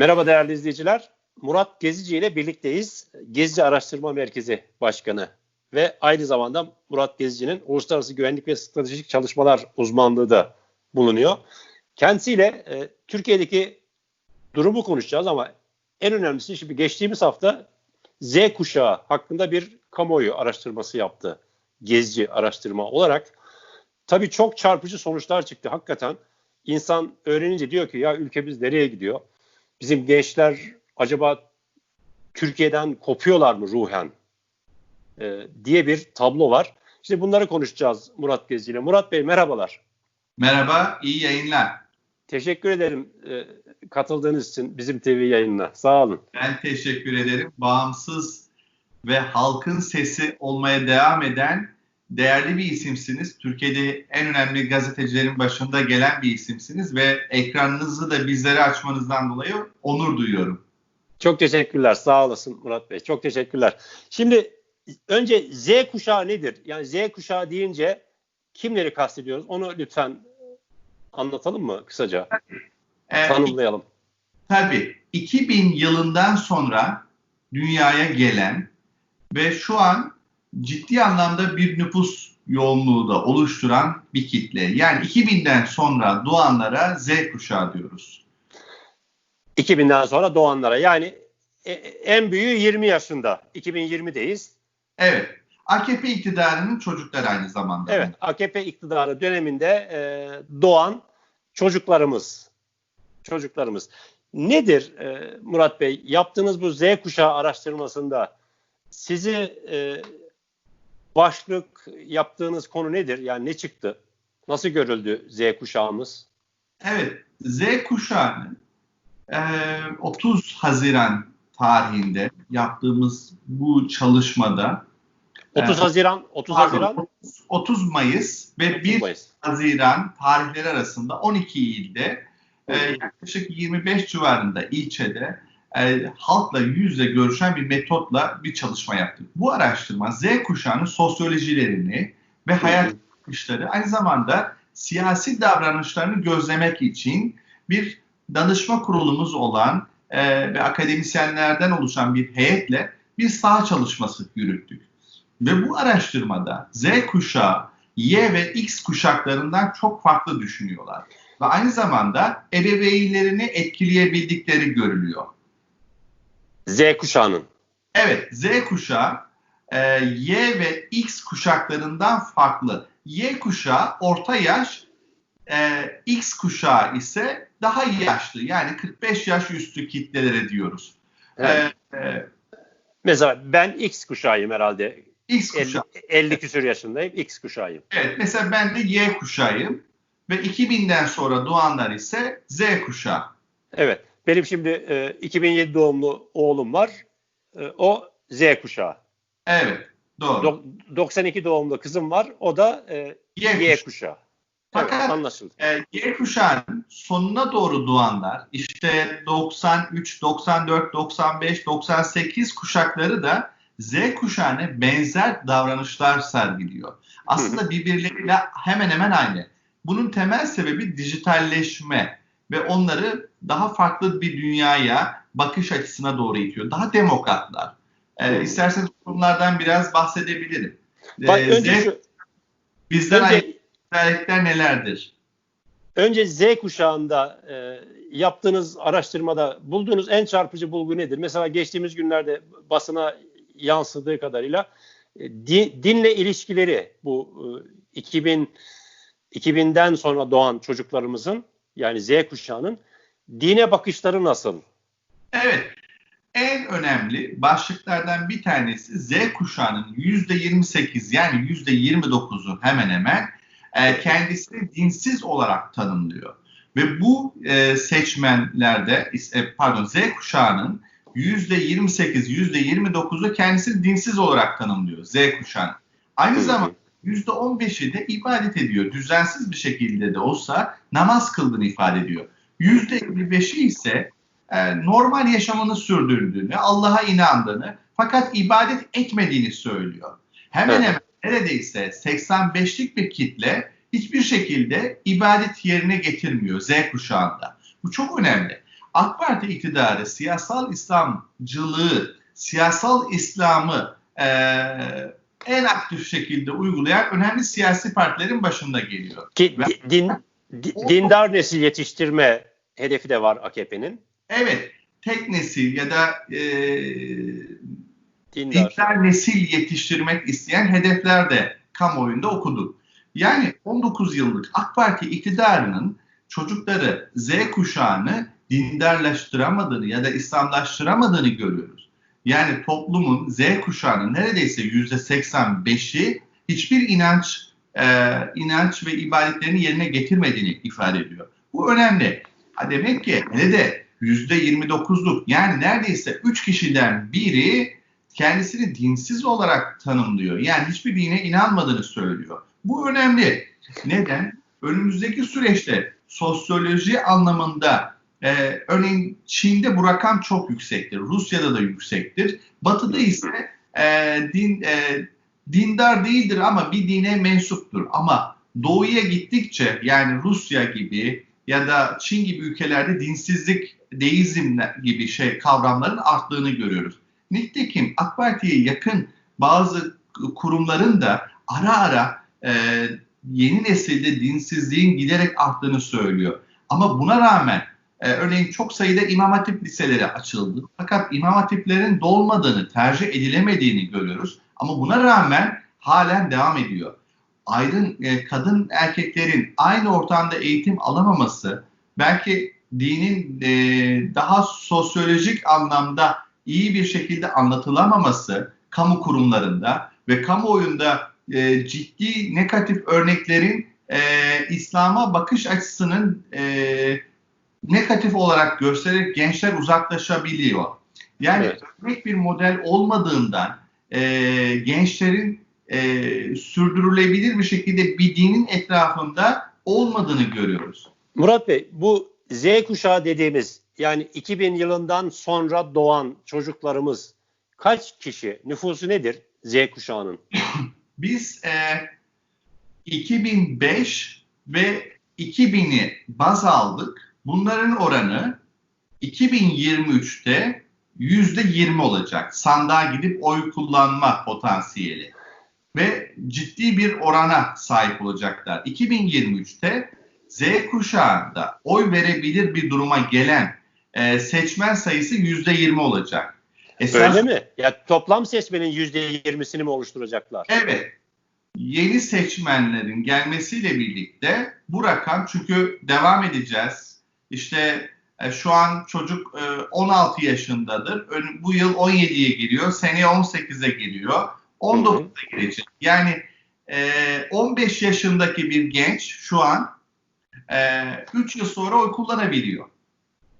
Merhaba değerli izleyiciler. Murat Gezici ile birlikteyiz. Gezici Araştırma Merkezi Başkanı ve aynı zamanda Murat Gezici'nin uluslararası güvenlik ve stratejik çalışmalar uzmanlığı da bulunuyor. Kendisiyle e, Türkiye'deki durumu konuşacağız ama en önemlisi şimdi geçtiğimiz hafta Z kuşağı hakkında bir kamuoyu araştırması yaptı. Gezici araştırma olarak. Tabii çok çarpıcı sonuçlar çıktı hakikaten. İnsan öğrenince diyor ki ya ülkemiz nereye gidiyor? Bizim gençler acaba Türkiye'den kopuyorlar mı ruhen? Ee, diye bir tablo var. İşte bunları konuşacağız Murat Gezici ile. Murat Bey merhabalar. Merhaba, iyi yayınlar. Teşekkür ederim e, katıldığınız için bizim TV yayınına. Sağ olun. Ben teşekkür ederim. Bağımsız ve halkın sesi olmaya devam eden değerli bir isimsiniz. Türkiye'de en önemli gazetecilerin başında gelen bir isimsiniz ve ekranınızı da bizlere açmanızdan dolayı onur duyuyorum. Çok teşekkürler. Sağ olasın Murat Bey. Çok teşekkürler. Şimdi önce Z kuşağı nedir? Yani Z kuşağı deyince kimleri kastediyoruz? Onu lütfen anlatalım mı kısaca? Ee, Tanımlayalım. Tabii 2000 yılından sonra dünyaya gelen ve şu an ciddi anlamda bir nüfus yoğunluğu da oluşturan bir kitle. Yani 2000'den sonra doğanlara Z kuşağı diyoruz. 2000'den sonra doğanlara yani e- en büyüğü 20 yaşında. 2020'deyiz. Evet. AKP iktidarının çocukları aynı zamanda. Evet, AKP iktidarı döneminde e, doğan çocuklarımız. Çocuklarımız. Nedir e, Murat Bey? Yaptığınız bu Z kuşağı araştırmasında sizi e, başlık yaptığınız konu nedir? Yani ne çıktı? Nasıl görüldü Z kuşağımız? Evet. Z kuşağının e, 30 Haziran tarihinde yaptığımız bu çalışmada 30 Evet. Haziran 30 pardon, Haziran 30 Mayıs ve 30 1 Mayıs. Haziran tarihleri arasında 12 ilde e, yaklaşık 25 civarında ilçede e, halkla yüz yüze görüşen bir metotla bir çalışma yaptık. Bu araştırma Z kuşağının sosyolojilerini ve hayat bakışları aynı zamanda siyasi davranışlarını gözlemek için bir danışma kurulumuz olan e, ve akademisyenlerden oluşan bir heyetle bir saha çalışması yürüttük. Ve bu araştırmada Z kuşağı Y ve X kuşaklarından çok farklı düşünüyorlar. Ve aynı zamanda ebeveynlerini etkileyebildikleri görülüyor. Z kuşağının. Evet, Z kuşağı e, Y ve X kuşaklarından farklı. Y kuşağı orta yaş, e, X kuşağı ise daha yaşlı. Yani 45 yaş üstü kitlelere diyoruz. Evet. E, e, Mesela ben X kuşağıyım herhalde. X 50, kuşağı. 50 küsur yaşındayım. X kuşağıyım. Evet, mesela ben de Y kuşağıyım. Ve 2000'den sonra doğanlar ise Z kuşağı. Evet. Benim şimdi e, 2007 doğumlu oğlum var. E, o Z kuşağı. Evet, doğru. Dok- 92 doğumlu kızım var. O da e, Y Y, kuşağı. kuşağı. Fakat- evet, anlaşıldı. E, Y kuşağının sonuna doğru doğanlar işte 93, 94, 95, 98 kuşakları da Z kuşağına benzer davranışlar sergiliyor. Aslında birbirleriyle hemen hemen aynı. Bunun temel sebebi dijitalleşme ve onları daha farklı bir dünyaya bakış açısına doğru itiyor. Daha demokratlar. E, Hı. isterseniz bunlardan biraz bahsedebilirim. E, Bak, önce Z, şu, bizden önce, özellikler nelerdir? önce Z kuşağında e, yaptığınız araştırmada bulduğunuz en çarpıcı bulgu nedir? Mesela geçtiğimiz günlerde basına yansıdığı kadarıyla e, di- dinle ilişkileri bu e, 2000 2000'den sonra doğan çocuklarımızın yani Z kuşağının dine bakışları nasıl? Evet. En önemli başlıklardan bir tanesi Z kuşağının %28 yani %29'u hemen hemen e, kendisini dinsiz olarak tanımlıyor. Ve bu e, seçmenlerde e, pardon Z kuşağının %28 %29'u kendisini dinsiz olarak tanımlıyor Z kuşağı. Aynı zamanda %15'i de ibadet ediyor. Düzensiz bir şekilde de olsa namaz kıldığını ifade ediyor. %55'i ise e, normal yaşamını sürdürdüğünü, Allah'a inandığını fakat ibadet etmediğini söylüyor. Hemen hemen neredeyse 85'lik bir kitle hiçbir şekilde ibadet yerine getirmiyor Z kuşağında. Bu çok önemli. AK Parti iktidarı siyasal İslamcılığı, siyasal İslam'ı e, en aktif şekilde uygulayan önemli siyasi partilerin başında geliyor. Ki di- din, di- dindar nesil yetiştirme hedefi de var AKP'nin. Evet, tek nesil ya da e, Dindar. dindar nesil yetiştirmek isteyen hedefler de kamuoyunda okudu. Yani 19 yıllık AK Parti iktidarının çocukları Z kuşağını dindarlaştıramadığını ya da İslamlaştıramadığını görüyoruz. Yani toplumun Z kuşağının neredeyse %85'i hiçbir inanç e, inanç ve ibadetlerini yerine getirmediğini ifade ediyor. Bu önemli. Ha demek ki hele de %29'luk yani neredeyse 3 kişiden biri kendisini dinsiz olarak tanımlıyor. Yani hiçbir dine inanmadığını söylüyor. Bu önemli. Neden? Önümüzdeki süreçte sosyoloji anlamında e, örneğin Çin'de bu rakam çok yüksektir. Rusya'da da yüksektir. Batı'da ise e, din e, dindar değildir ama bir dine mensuptur. Ama doğuya gittikçe yani Rusya gibi ya da Çin gibi ülkelerde dinsizlik, deizm gibi şey kavramların arttığını görüyoruz. Nitekim AK Parti'ye yakın bazı kurumların da ara ara e, yeni nesilde dinsizliğin giderek arttığını söylüyor. Ama buna rağmen e, örneğin çok sayıda imam hatip liseleri açıldı. Fakat imam hatiplerin dolmadığını, tercih edilemediğini görüyoruz. Ama buna rağmen halen devam ediyor. Aydın e, kadın erkeklerin aynı ortamda eğitim alamaması belki dinin e, daha sosyolojik anlamda iyi bir şekilde anlatılamaması kamu kurumlarında ve kamuoyunda e, ciddi negatif örneklerin e, İslam'a bakış açısının e, negatif olarak göstererek gençler uzaklaşabiliyor. Yani Evet. örnek bir model olmadığından e, gençlerin e, sürdürülebilir bir şekilde bir dinin etrafında olmadığını görüyoruz. Murat Bey bu Z kuşağı dediğimiz yani 2000 yılından sonra doğan çocuklarımız kaç kişi? Nüfusu nedir Z kuşağının? Biz e, 2005 ve 2000'i baz aldık. Bunların oranı 2023'te %20 olacak. Sandığa gidip oy kullanma potansiyeli. Ve ciddi bir orana sahip olacaklar. 2023'te Z kuşağında oy verebilir bir duruma gelen e, seçmen sayısı %20 olacak. Esas- Öyle mi? Ya toplam seçmenin %20'sini mi oluşturacaklar? Evet. Yeni seçmenlerin gelmesiyle birlikte bu rakam çünkü devam edeceğiz. İşte e, şu an çocuk e, 16 yaşındadır. Ön- Bu yıl 17'ye giriyor. Seneye 18'e giriyor. 19'a girecek. Yani e, 15 yaşındaki bir genç şu an e, 3 yıl sonra oy kullanabiliyor. O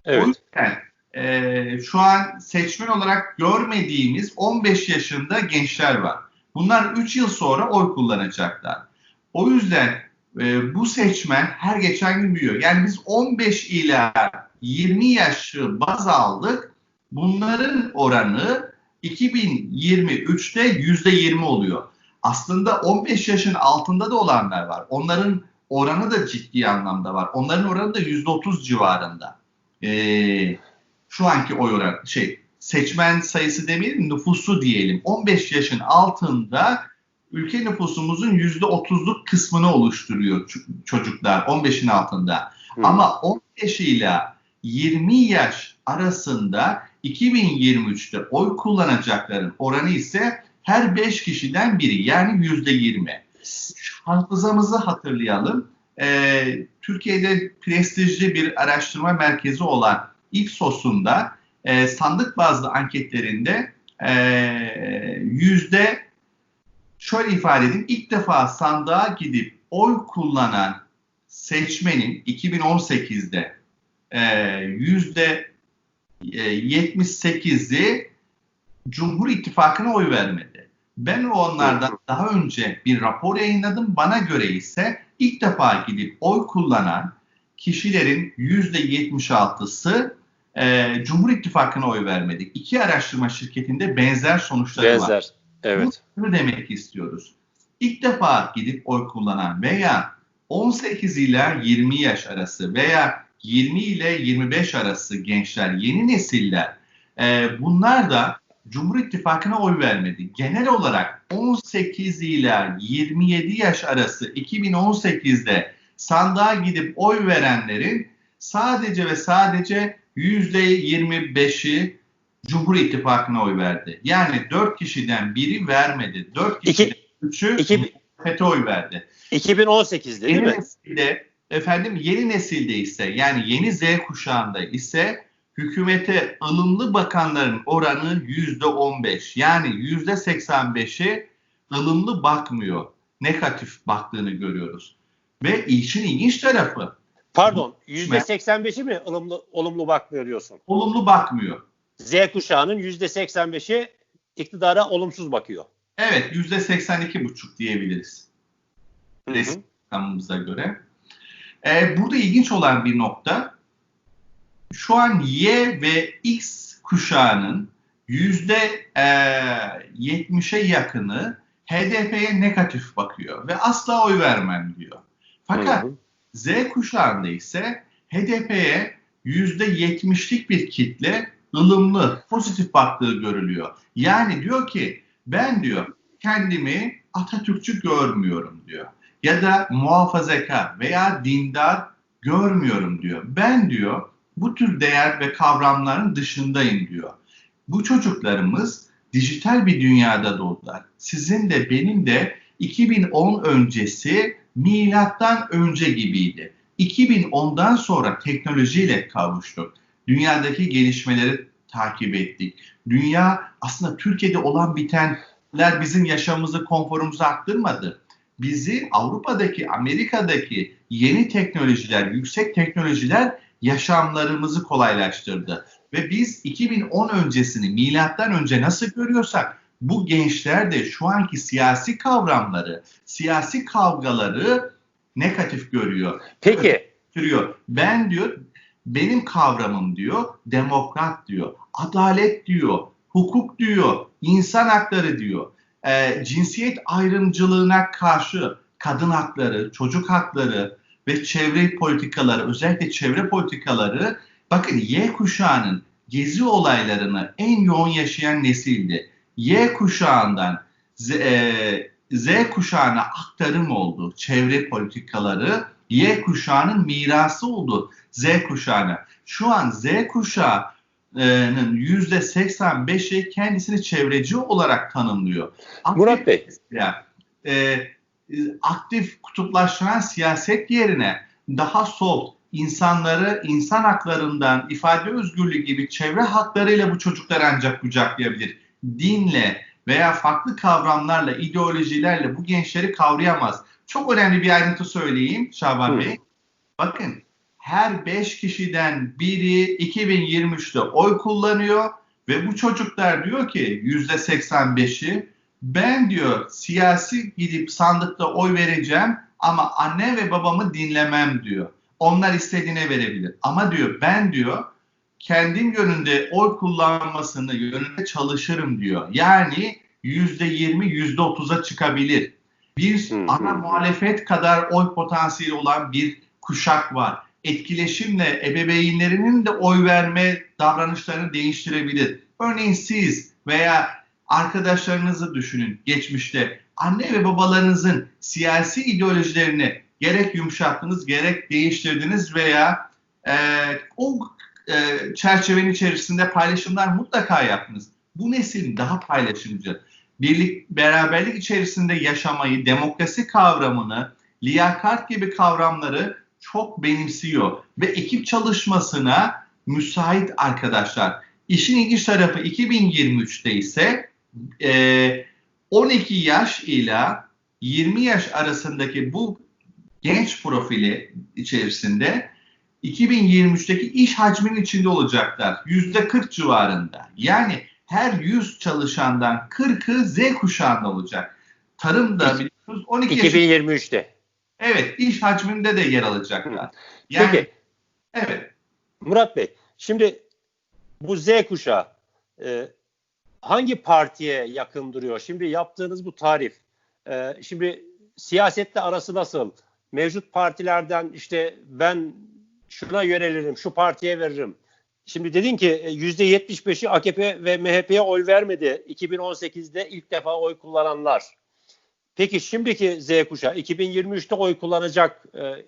Evet. yüzden e, şu an seçmen olarak görmediğimiz 15 yaşında gençler var. Bunlar 3 yıl sonra oy kullanacaklar. O yüzden e, bu seçmen her geçen gün büyüyor. Yani biz 15 ila 20 yaşı baz aldık. Bunların oranı 2023'te %20 oluyor. Aslında 15 yaşın altında da olanlar var. Onların oranı da ciddi anlamda var. Onların oranı da %30 civarında. Ee, şu anki oy oranı şey seçmen sayısı demeyelim nüfusu diyelim 15 yaşın altında ülke nüfusumuzun %30'luk kısmını oluşturuyor çocuklar 15'in altında. Hı. Ama 15 ile 20 yaş arasında 2023'te oy kullanacakların oranı ise her 5 kişiden biri yani %20. Hafızamızı hatırlayalım. Ee, Türkiye'de prestijli bir araştırma merkezi olan Ipsos'un da e, sandık bazlı anketlerinde e, yüzde şöyle ifade edeyim ilk defa sandığa gidip oy kullanan seçmenin 2018'de e, yüzde 78'i Cumhur İttifakı'na oy vermedi. Ben onlardan daha önce bir rapor yayınladım. Bana göre ise ilk defa gidip oy kullanan kişilerin %76'sı e, Cumhur İttifakı'na oy vermedi. İki araştırma şirketinde benzer sonuçları var. Benzer. Evet. Bunu demek istiyoruz. İlk defa gidip oy kullanan veya 18 ila 20 yaş arası veya 20 ile 25 arası gençler, yeni nesiller e, bunlar da Cumhur İttifakı'na oy vermedi. Genel olarak 18 ile 27 yaş arası 2018'de sandığa gidip oy verenlerin sadece ve sadece %25'i Cumhur İttifakı'na oy verdi. Yani 4 kişiden biri vermedi. 4 kişiden 3'ü İki- FETÖ oy verdi. 2018'de değil Yeni mi? nesilde efendim yeni nesilde ise yani yeni Z kuşağında ise hükümete ılımlı bakanların oranı yüzde 15 yani yüzde 85'i ılımlı bakmıyor. Negatif baktığını görüyoruz. Ve işin ilginç tarafı Pardon, %85'i mi ılımlı, olumlu bakmıyor diyorsun? olumlu bakmıyor. Z kuşağının %85'i iktidara olumsuz bakıyor. Evet yüzde 82,5 diyebiliriz. Hı hı. resmi rakamımıza göre. Ee, burada ilginç olan bir nokta şu an Y ve X kuşağının yüzde e, 70'e yakını HDP'ye negatif bakıyor ve asla oy vermem diyor. Fakat Hı hı. Z kuşağında ise HDP'ye yüzde 70'lik bir kitle ılımlı, pozitif baktığı görülüyor. Yani diyor ki ben diyor kendimi Atatürkçü görmüyorum diyor. Ya da muhafazakar veya dindar görmüyorum diyor. Ben diyor bu tür değer ve kavramların dışındayım diyor. Bu çocuklarımız dijital bir dünyada doğdular. Sizin de benim de 2010 öncesi milattan önce gibiydi. 2010'dan sonra teknolojiyle kavuştuk. Dünyadaki gelişmeleri takip ettik. Dünya aslında Türkiye'de olan bitenler bizim yaşamımızı, konforumuzu arttırmadı. Bizi Avrupa'daki, Amerika'daki yeni teknolojiler, yüksek teknolojiler yaşamlarımızı kolaylaştırdı. Ve biz 2010 öncesini milattan önce nasıl görüyorsak bu gençler de şu anki siyasi kavramları, siyasi kavgaları negatif görüyor. Peki, Sürüyor. Ben diyor benim kavramım diyor demokrat diyor, adalet diyor, hukuk diyor, insan hakları diyor. Ee, cinsiyet ayrımcılığına karşı kadın hakları, çocuk hakları ve çevre politikaları, özellikle çevre politikaları bakın Y kuşağının gezi olaylarını en yoğun yaşayan nesildi. Y kuşağından Z, e, Z kuşağına aktarım oldu. Çevre politikaları Y kuşağının mirası oldu Z kuşağına. Şu an Z kuşağının %85'i kendisini çevreci olarak tanımlıyor. Murat Bey. Ya, e, aktif kutuplaştıran siyaset yerine daha sol insanları insan haklarından ifade özgürlüğü gibi çevre haklarıyla bu çocuklar ancak kucaklayabilir. Dinle veya farklı kavramlarla, ideolojilerle bu gençleri kavrayamaz. Çok önemli bir ayrıntı söyleyeyim Şaban Hı. Bey. Bakın her 5 kişiden biri 2023'te oy kullanıyor ve bu çocuklar diyor ki %85'i ben diyor siyasi gidip sandıkta oy vereceğim ama anne ve babamı dinlemem diyor. Onlar istediğine verebilir. Ama diyor ben diyor kendim yönünde oy kullanmasını yönünde çalışırım diyor. Yani %20 %30'a çıkabilir. Bir Hı hı. ana muhalefet kadar oy potansiyeli olan bir kuşak var. Etkileşimle ebeveynlerinin de oy verme davranışlarını değiştirebilir. Örneğin siz veya arkadaşlarınızı düşünün geçmişte. Anne ve babalarınızın siyasi ideolojilerini gerek yumuşattınız gerek değiştirdiniz veya e, o e, çerçevenin içerisinde paylaşımlar mutlaka yaptınız. Bu nesil daha paylaşımcı. Birlik, beraberlik içerisinde yaşamayı, demokrasi kavramını, liyakat gibi kavramları çok benimsiyor ve ekip çalışmasına müsait arkadaşlar. İşin ilginç tarafı 2023'te ise e, 12 yaş ile 20 yaş arasındaki bu genç profili içerisinde 2023'teki iş hacminin içinde olacaklar. %40 civarında. Yani her 100 çalışandan 40'ı Z kuşağında olacak. Tarımda biliyorsunuz 12 yaş 2023'te. Evet, iş hacminde de yer alacaklar. Yani Peki, evet. Murat Bey, şimdi bu Z kuşağı e, hangi partiye yakın duruyor? Şimdi yaptığınız bu tarif, e, şimdi siyasette arası nasıl? Mevcut partilerden işte ben şuna yönelirim, şu partiye veririm. Şimdi dedin ki %75'i AKP ve MHP'ye oy vermedi. 2018'de ilk defa oy kullananlar. Peki şimdiki Z kuşağı 2023'te oy kullanacak, e,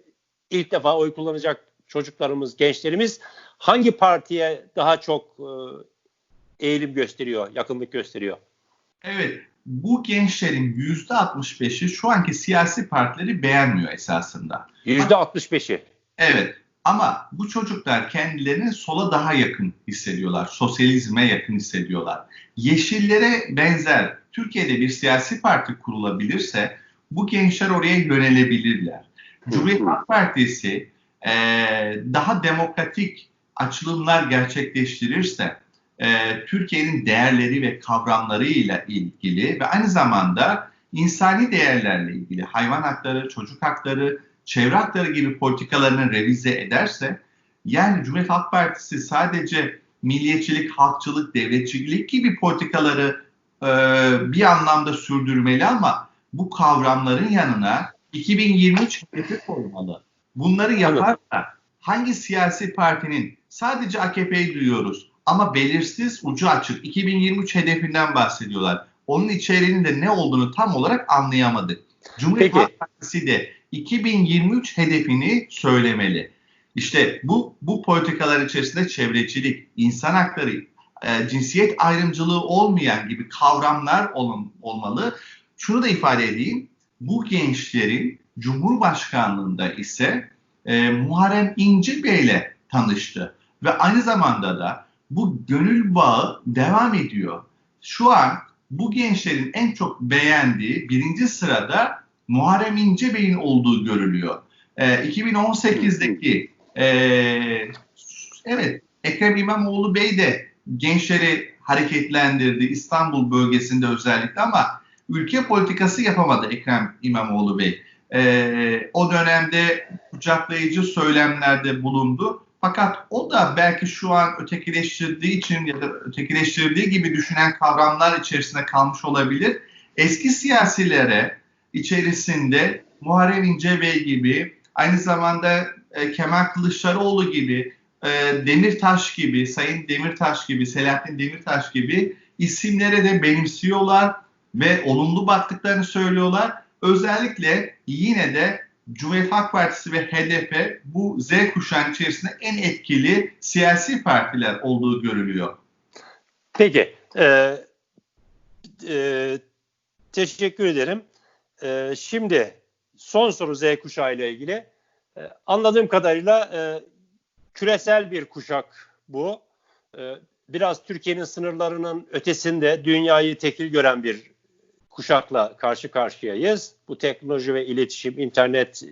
ilk defa oy kullanacak çocuklarımız, gençlerimiz hangi partiye daha çok e, eğilim gösteriyor, yakınlık gösteriyor? Evet, bu gençlerin yüzde 65'i şu anki siyasi partileri beğenmiyor esasında. Yüzde 65'i. Evet, ama bu çocuklar kendilerini sola daha yakın hissediyorlar, sosyalizme yakın hissediyorlar. Yeşillere benzer Türkiye'de bir siyasi parti kurulabilirse bu gençler oraya yönelebilirler. Cumhuriyet Halk Partisi e, daha demokratik açılımlar gerçekleştirirse e, Türkiye'nin değerleri ve kavramlarıyla ilgili ve aynı zamanda insani değerlerle ilgili hayvan hakları, çocuk hakları, çevre hakları gibi politikalarını revize ederse yani Cumhuriyet Halk Partisi sadece milliyetçilik, halkçılık, devletçilik gibi politikaları e, bir anlamda sürdürmeli ama bu kavramların yanına 2023 hedefi koymalı. Bunları yaparsa hangi siyasi partinin sadece AKP'yi duyuyoruz ama belirsiz ucu açık 2023 hedefinden bahsediyorlar. Onun içeriğinin de ne olduğunu tam olarak anlayamadık. Cumhuriyet Halk Partisi de 2023 hedefini söylemeli. İşte bu bu politikalar içerisinde çevrecilik, insan hakları, e, cinsiyet ayrımcılığı olmayan gibi kavramlar olmalı. Şunu da ifade edeyim. Bu gençlerin Cumhurbaşkanlığında ise e, Muharrem İnce Bey ile tanıştı. Ve aynı zamanda da bu gönül bağı devam ediyor. Şu an bu gençlerin en çok beğendiği birinci sırada Muharrem İnce Bey'in olduğu görülüyor. E, 2018'deki e, evet Ekrem İmamoğlu Bey de gençleri hareketlendirdi İstanbul bölgesinde özellikle ama ülke politikası yapamadı Ekrem İmamoğlu Bey. E, o dönemde kucaklayıcı söylemlerde bulundu. Fakat o da belki şu an ötekileştirdiği için ya da ötekileştirdiği gibi düşünen kavramlar içerisinde kalmış olabilir. Eski siyasilere içerisinde Muharrem İnce Bey gibi, aynı zamanda e, Kemal Kılıçdaroğlu gibi, e, Demirtaş gibi, Sayın Demirtaş gibi, Selahattin Demirtaş gibi isimlere de benimsiyorlar ve olumlu baktıklarını söylüyorlar. Özellikle yine de Cumhuriyet Halk Partisi ve HDP bu Z kuşağının içerisinde en etkili siyasi partiler olduğu görülüyor. Peki. E, e, teşekkür ederim. E, şimdi son soru Z kuşağı ile ilgili. E, anladığım kadarıyla e, küresel bir kuşak bu. E, biraz Türkiye'nin sınırlarının ötesinde dünyayı tekil gören bir kuşakla karşı karşıyayız. Bu teknoloji ve iletişim, internet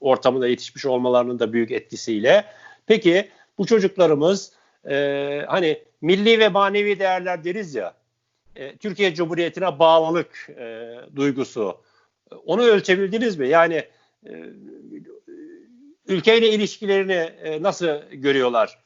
ortamında yetişmiş olmalarının da büyük etkisiyle. Peki bu çocuklarımız e, hani milli ve manevi değerler deriz ya, e, Türkiye Cumhuriyeti'ne bağlılık e, duygusu, onu ölçebildiniz mi? Yani e, ülkeyle ilişkilerini e, nasıl görüyorlar?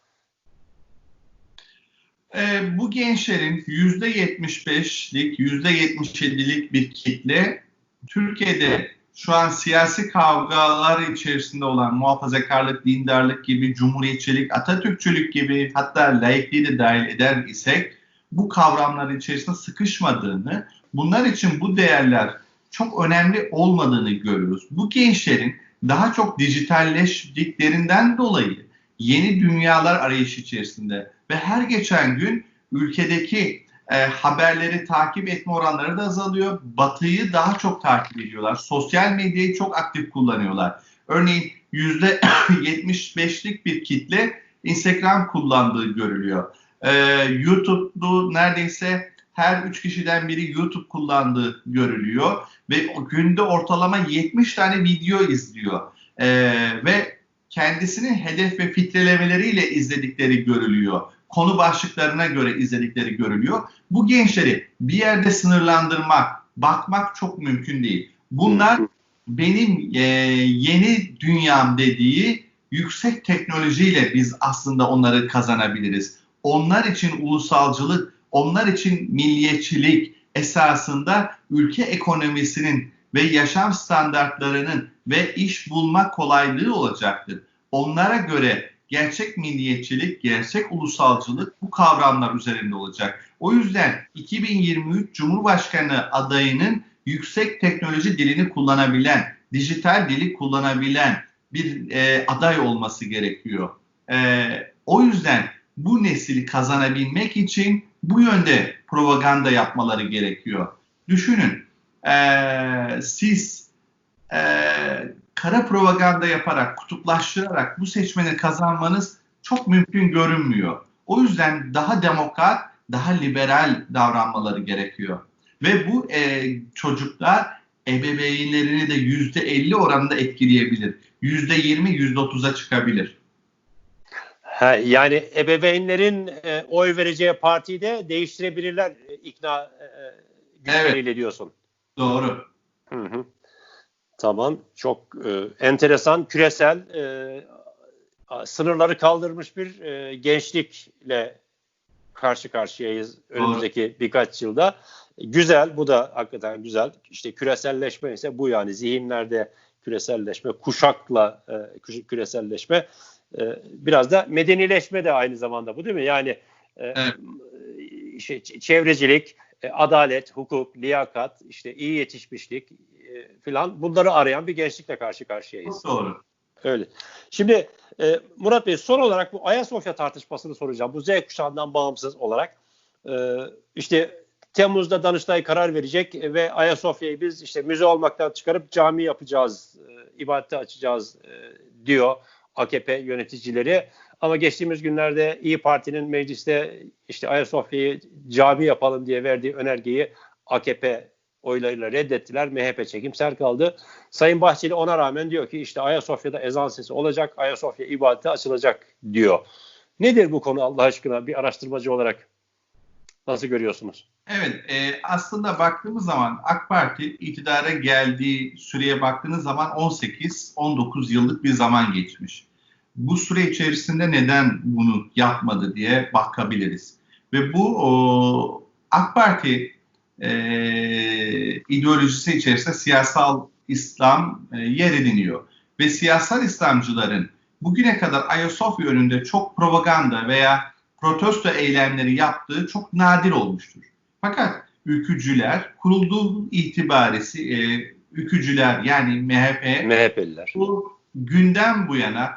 E, bu gençlerin %75'lik, %77'lik bir kitle Türkiye'de şu an siyasi kavgalar içerisinde olan muhafazakarlık, dindarlık gibi, cumhuriyetçilik, Atatürkçülük gibi hatta laikliği de dahil eder isek bu kavramlar içerisinde sıkışmadığını, bunlar için bu değerler çok önemli olmadığını görüyoruz. Bu gençlerin daha çok dijitalleştiklerinden dolayı yeni dünyalar arayışı içerisinde ve her geçen gün ülkedeki e, haberleri takip etme oranları da azalıyor. Batıyı daha çok takip ediyorlar. Sosyal medyayı çok aktif kullanıyorlar. Örneğin %75'lik bir kitle Instagram kullandığı görülüyor. Ee, YouTube'lu neredeyse her üç kişiden biri YouTube kullandığı görülüyor ve günde ortalama 70 tane video izliyor ee, ve kendisinin hedef ve filtrelemeleriyle izledikleri görülüyor. Konu başlıklarına göre izledikleri görülüyor. Bu gençleri bir yerde sınırlandırmak, bakmak çok mümkün değil. Bunlar benim e, yeni dünyam dediği yüksek teknolojiyle biz aslında onları kazanabiliriz. Onlar için ulusalcılık onlar için milliyetçilik esasında ülke ekonomisinin ve yaşam standartlarının ve iş bulma kolaylığı olacaktır. onlara göre gerçek milliyetçilik, gerçek ulusalcılık bu kavramlar üzerinde olacak. O yüzden 2023 Cumhurbaşkanı adayının yüksek teknoloji dilini kullanabilen, dijital dili kullanabilen bir e, aday olması gerekiyor. E, o yüzden bu nesili kazanabilmek için bu yönde propaganda yapmaları gerekiyor. Düşünün, e, siz e, kara propaganda yaparak, kutuplaştırarak bu seçmeni kazanmanız çok mümkün görünmüyor. O yüzden daha demokrat, daha liberal davranmaları gerekiyor. Ve bu e, çocuklar ebeveynlerini de yüzde 50 oranında etkileyebilir. Yüzde 20, yüzde 30'a çıkabilir. Ha, yani ebeveynlerin e, oy vereceği partiyi de değiştirebilirler e, ikna e, güçleriyle evet. diyorsun. Doğru. Hı hı. Tamam. Çok e, enteresan, küresel, e, sınırları kaldırmış bir e, gençlikle karşı karşıyayız önümüzdeki Doğru. birkaç yılda. Güzel, bu da hakikaten güzel. İşte küreselleşme ise bu yani zihinlerde küreselleşme, kuşakla e, küreselleşme. E, biraz da medenileşme de aynı zamanda bu değil mi? Yani e, evet. işte çevrecilik, e, adalet, hukuk, liyakat, işte iyi yetişmişlik e, filan bunları arayan bir gençlikle karşı karşıyayız. Doğru. Öyle. Şimdi e, Murat Bey son olarak bu Ayasofya tartışmasını soracağım. Bu Z kuşağından bağımsız olarak. E, işte Temmuz'da Danıştay karar verecek ve Ayasofya'yı biz işte müze olmaktan çıkarıp cami yapacağız, e, ibadete açacağız e, diyor AKP yöneticileri. Ama geçtiğimiz günlerde İyi Parti'nin mecliste işte Ayasofya'yı cami yapalım diye verdiği önergeyi AKP oylarıyla reddettiler. MHP çekimser kaldı. Sayın Bahçeli ona rağmen diyor ki işte Ayasofya'da ezan sesi olacak, Ayasofya ibadete açılacak diyor. Nedir bu konu Allah aşkına bir araştırmacı olarak nasıl görüyorsunuz? Evet, e, aslında baktığımız zaman AK Parti iktidara geldiği süreye baktığınız zaman 18-19 yıllık bir zaman geçmiş. Bu süre içerisinde neden bunu yapmadı diye bakabiliriz. Ve bu o, AK Parti e, ideolojisi içerisinde siyasal İslam e, yer ediniyor. Ve siyasal İslamcıların bugüne kadar Ayasofya önünde çok propaganda veya protesto eylemleri yaptığı çok nadir olmuştur. Fakat ülkücüler kurulduğu itibaresi e, ülkücüler yani MHP MHP'liler bu günden bu yana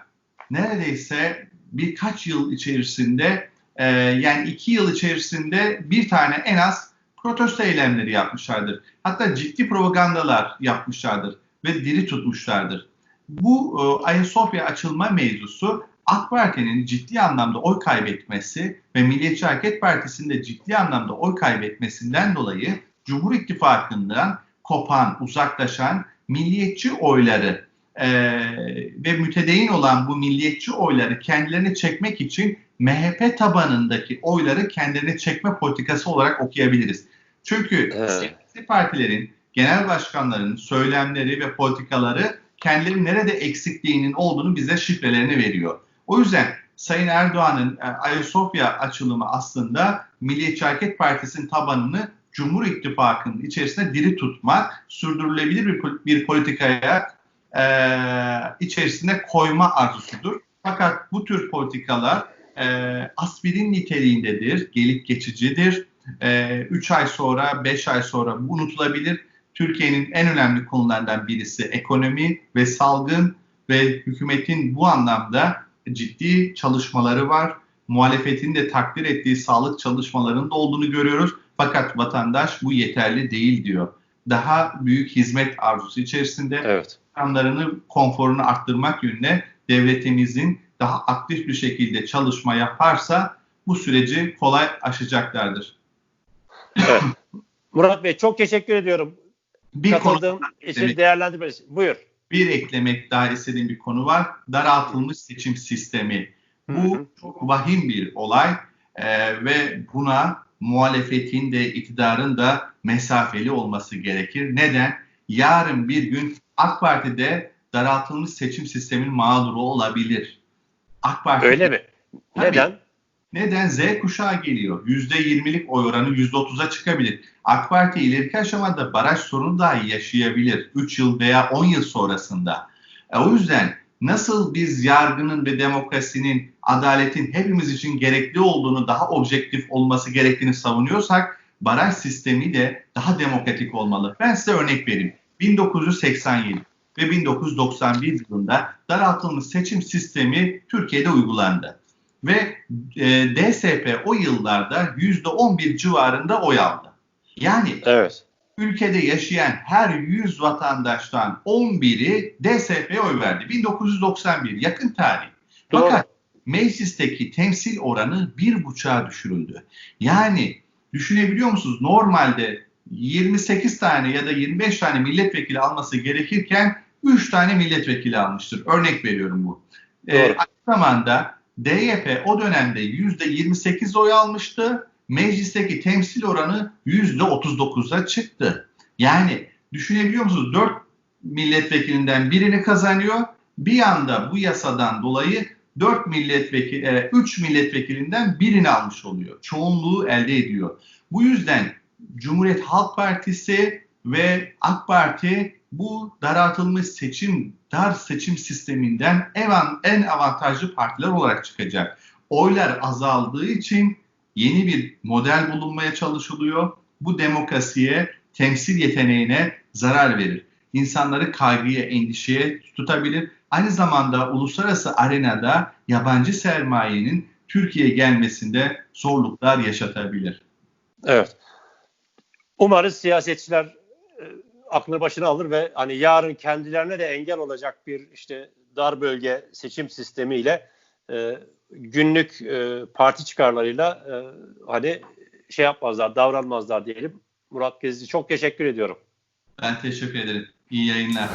neredeyse birkaç yıl içerisinde e, yani iki yıl içerisinde bir tane en az protesto eylemleri yapmışlardır. Hatta ciddi propagandalar yapmışlardır ve diri tutmuşlardır. Bu e, Ayasofya açılma mevzusu AK Parti'nin ciddi anlamda oy kaybetmesi ve Milliyetçi Hareket Partisi'nin de ciddi anlamda oy kaybetmesinden dolayı Cumhur İttifakı'ndan kopan, uzaklaşan milliyetçi oyları e, ve mütedeyin olan bu milliyetçi oyları kendilerine çekmek için MHP tabanındaki oyları kendilerine çekme politikası olarak okuyabiliriz. Çünkü evet. siyasi partilerin, genel başkanların söylemleri ve politikaları kendileri nerede eksikliğinin olduğunu bize şifrelerini veriyor. O yüzden Sayın Erdoğan'ın e, Ayasofya açılımı aslında Milliyetçi Hareket Partisi'nin tabanını Cumhur İttifakı'nın içerisinde diri tutmak, sürdürülebilir bir, bir politikaya e, içerisine koyma arzusudur. Fakat bu tür politikalar e, aspirin niteliğindedir, gelip geçicidir. 3 e, ay sonra, 5 ay sonra unutulabilir. Türkiye'nin en önemli konularından birisi ekonomi ve salgın ve hükümetin bu anlamda ciddi çalışmaları var. Muhalefetin de takdir ettiği sağlık çalışmalarının da olduğunu görüyoruz. Fakat vatandaş bu yeterli değil diyor. Daha büyük hizmet arzusu içerisinde evet. insanlarını konforunu arttırmak yönüne devletimizin daha aktif bir şekilde çalışma yaparsa bu süreci kolay aşacaklardır. Evet. Murat Bey çok teşekkür ediyorum. Bir Katıldığım için değerlendirmeniz. Buyur bir eklemek daha istediğim bir konu var. Daraltılmış seçim sistemi. Bu çok vahim bir olay e, ve buna muhalefetin de iktidarın da mesafeli olması gerekir. Neden? Yarın bir gün AK Parti'de daraltılmış seçim sistemin mağduru olabilir. AK Parti Öyle mi? Tabii, neden? Z kuşağı geliyor. %20'lik oy oranı %30'a çıkabilir. AK Parti ileriki aşamada baraj sorunu dahi yaşayabilir. 3 yıl veya 10 yıl sonrasında. E, o yüzden nasıl biz yargının ve demokrasinin, adaletin hepimiz için gerekli olduğunu, daha objektif olması gerektiğini savunuyorsak baraj sistemi de daha demokratik olmalı. Ben size örnek vereyim. 1987 ve 1991 yılında daraltılmış seçim sistemi Türkiye'de uygulandı. Ve e, DSP o yıllarda %11 civarında oy aldı. Yani Evet. ülkede yaşayan her 100 vatandaştan 11'i DSP'ye oy verdi. 1991 yakın tarih. Doğru. Fakat meclisteki temsil oranı bir buçuğa düşürüldü. Yani düşünebiliyor musunuz? Normalde 28 tane ya da 25 tane milletvekili alması gerekirken 3 tane milletvekili almıştır. Örnek veriyorum bu. Ee, Doğru. aynı zamanda DYP o dönemde %28 oy almıştı. Meclisteki temsil oranı %39'a çıktı. Yani düşünebiliyor musunuz? 4 milletvekilinden birini kazanıyor. Bir anda bu yasadan dolayı 4 milletvekili, 3 milletvekilinden birini almış oluyor. Çoğunluğu elde ediyor. Bu yüzden Cumhuriyet Halk Partisi ve AK Parti bu daraltılmış seçim, dar seçim sisteminden en, en avantajlı partiler olarak çıkacak. Oylar azaldığı için yeni bir model bulunmaya çalışılıyor. Bu demokrasiye, temsil yeteneğine zarar verir. İnsanları kaygıya, endişeye tutabilir. Aynı zamanda uluslararası arenada yabancı sermayenin Türkiye'ye gelmesinde zorluklar yaşatabilir. Evet. Umarız siyasetçiler e, aklını başına alır ve hani yarın kendilerine de engel olacak bir işte dar bölge seçim sistemiyle e, günlük e, parti çıkarlarıyla e, hani şey yapmazlar, davranmazlar diyelim. Murat Gezici çok teşekkür ediyorum. Ben teşekkür ederim. İyi yayınlar.